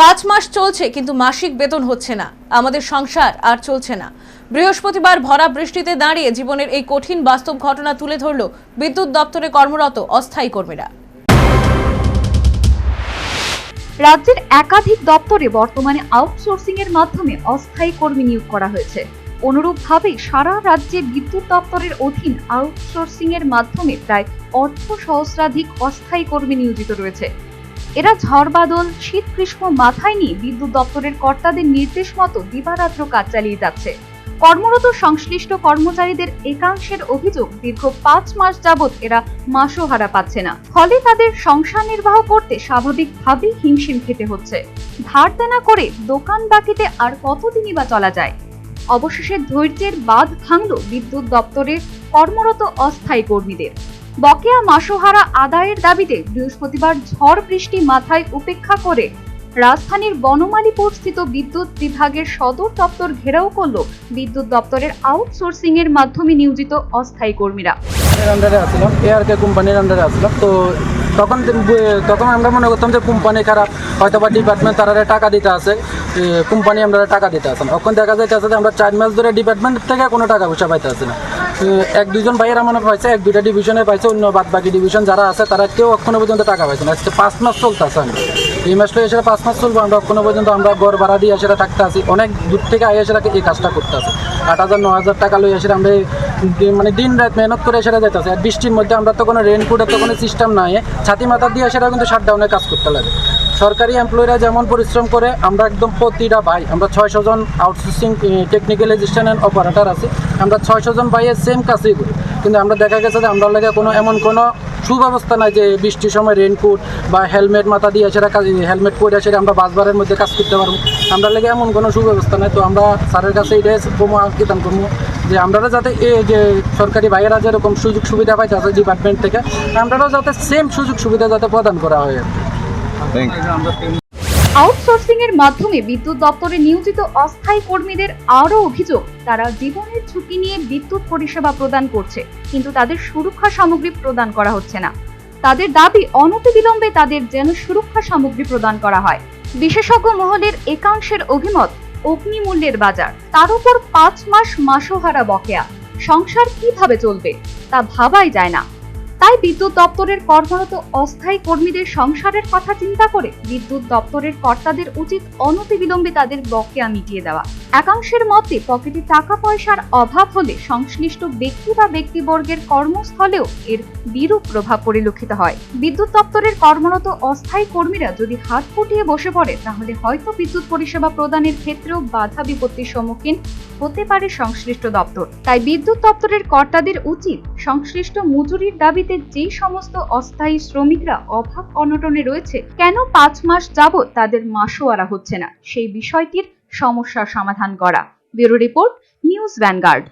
পাঁচ মাস চলছে, কিন্তু মাসিক বেতন হচ্ছে না। আমাদের সংসার আর চলছে না। বৃহস্পতিবার ভরা বৃষ্টিতে দাঁড়িয়ে জীবনের এই কঠিন বাস্তব ঘটনা তুলে ধরল বিদ্যুৎ দপ্তরে কর্মরত অস্থায়ী কর্মীরা। রাজ্যের একাধিক দপ্তরে বর্তমানে আউটসোর্সিং এর মাধ্যমে অস্থায়ী কর্মী নিয়োগ করা হয়েছে। অনুরূপভাবে সারা রাজ্যে বিদ্যুৎ দপ্তরের অধীন আউটসোর্সিং এর মাধ্যমে প্রায় অর্ধ সহস্রাধিক অস্থায়ী কর্মী নিয়োজিত রয়েছে। এরা ঝড় বাদল, শীত, গ্রীষ্ম মাথায় নিয়ে বিদ্যুৎ দপ্তরের কর্তাদের নির্দেশ মতো দিবারাত্র কাজ চালিয়ে যাচ্ছে। কর্মরত সংশ্লিষ্ট কর্মচারীদের একাংশের অভিযোগ দীর্ঘ পাঁচ মাস যাবৎ এরা মাসোহারা পাচ্ছে না। ফলে তাদের সংসার নির্বাহ করতে স্বাভাবিকভাবেই হিমশিম খেতে হচ্ছে। ধার দেনা করে দোকান বাকিতে আর কতদিনই বা চলা যায়? অবশেষে ধৈর্যের বাঁধ ভাঙল বিদ্যুৎ দপ্তরের কর্মরত অস্থায়ী কর্মীদের। বকেয়া মাসোহারা আদায়ের দাবিতে বৃহস্পতিবার ঝড় বৃষ্টি মাথায় উপেক্ষা করে রাজধানীর বনমালীপুর স্থিত বিদ্যুৎ বিভাগের সদর দপ্তর ঘেরাও করল বিদ্যুৎ দপ্তরের আউটসোর্সিং এর মাধ্যমে নিয়োজিত অস্থায়ী কর্মীরা। কোম্পানির আন্ডারে তো তখন তখন আমরা মনে করতাম যে কোম্পানি খারাপ, হয়তো বা ডিপার্টমেন্ট তারা টাকা দিতে আছে কোম্পানি আমরা টাকা দিতে আসে না। তখন দেখা যাইতেছে যে আমরা চার মাস ধরে ডিপার্টমেন্ট থেকে কোনো টাকা পয়সা পাইতে আসে না। এক দুজন ভাইয়েরা মনে পাইছে, এক দুইটা ডিভিশনে পাইছে, অন্য বাদ বাকি ডিভিশন যারা আছে তারা কেউ এখনও পর্যন্ত টাকা পাইছে না। আজকে পাঁচ মাস চলতেছে আমরা এই মাসটা এসে পাঁচ মাস চলবো, আমরা এখনও পর্যন্ত আমরা ঘর ভাড়া দিয়ে এসে থাকতে আসি অনেক দূর থেকে আই এসে এই কাজটা করতে আসে আট হাজার, ন হাজার টাকা লই এসে আমরা মানে দিন রাত মেহনত করে সেটা যেতেছে আর বৃষ্টির মধ্যে আমরা তো কোনো রেনকোটের তো কোনো সিস্টেম নাই। ছাতি মাথা দিয়ে সেটা কিন্তু শাটডাউনের কাজ করতে লাগে। সরকারি এমপ্লয়িরা যেমন পরিশ্রম করে, আমরা একদম প্রতিটা ভাই, আমরা ছয়শো জন outsourcing technical assistant and operator আছে, আমরা ছয়শো জন ভাইয়ের সেম কাজই করি। কিন্তু আমরা দেখা গেছে যে আমরা লাগে কোনো এমন কোনো সুব্যবস্থা নাই যে বৃষ্টির সময় রেনকোট বা হেলমেট মাথা দিয়ে সেটা কাজ হেলমেট পরে সেটা আমরা বাসবারের মধ্যে কাজ করতে পারব। আমরা লাগে এমন কোনো সুব্যবস্থা নাই। তো আমরা স্যারের কাছে এটাই কমো করব যে আমরা যাতে এই যে সরকারি ভাইয়েরা যেরকম সুযোগ সুবিধা পাইতে আছে ডিপার্টমেন্ট থেকে আমরাও যাতে সেম সুযোগ সুবিধা যাতে প্রদান করা হয় আর কি। আউটসোর্সিং এর মাধ্যমে বিদ্যুৎ দপ্তরে নিয়োজিত অস্থায়ী কর্মীদের আরও অভিযোগ, তারা জীবনের ঝুঁকি নিয়ে বিদ্যুৎ পরিষেবা প্রদান করছে, কিন্তু তাদের সুরক্ষা সামগ্রী প্রদান করা হচ্ছে না। তাদের দাবি, অনতিবিলম্বে তাদের যেন সুরক্ষা সামগ্রী প্রদান করা হয়। বিশেষজ্ঞ মহলের একাংশের অভিমত অগ্নিমূল্যের বাজার, তার উপর পাঁচ মাস মাসোহারা বকেয়া। সংসার কীভাবে চলবে, তা ভাবাই যায় না। তাই বিদ্যুৎ দপ্তরের কর্মরত অস্থায়ী কর্মীদের সংসারের কথা চিন্তা করে বিদ্যুৎ দপ্তরের কর্তাদের উচিত অনতিবিলম্বে তাদের বকেয়া মিটিয়ে দেওয়া। একাংশের মতে পকেটে টাকা পয়সার অভাব হলে সংশ্লিষ্ট ব্যক্তি বা ব্যক্তিবর্গের কর্মস্থলেও এর বিরূপ প্রভাব পরিলক্ষিত হয়। বিদ্যুৎ দপ্তরের কর্মরত অস্থায়ী কর্মীরা যদি হাত ফুটিয়ে বসে পড়ে, তাহলে হয়তো বিদ্যুৎ পরিষেবা প্রদানের ক্ষেত্রেও বাধা বিপত্তির সম্মুখীন হতে পারে সংশ্লিষ্ট দপ্তর। তাই বিদ্যুৎ দপ্তরের কর্তাদের উচিত সংশ্লিষ্ট মজুরির দাবিতে যেই সমস্ত অস্থায়ী শ্রমিকরা অভাব অনটনে রয়েছে, কেন পাঁচ মাস যাবৎ তাদের মাসোয়ারা হচ্ছে না? সেই বিষয়টির সমস্যার সমাধান করা। Bureau report news Vanguard.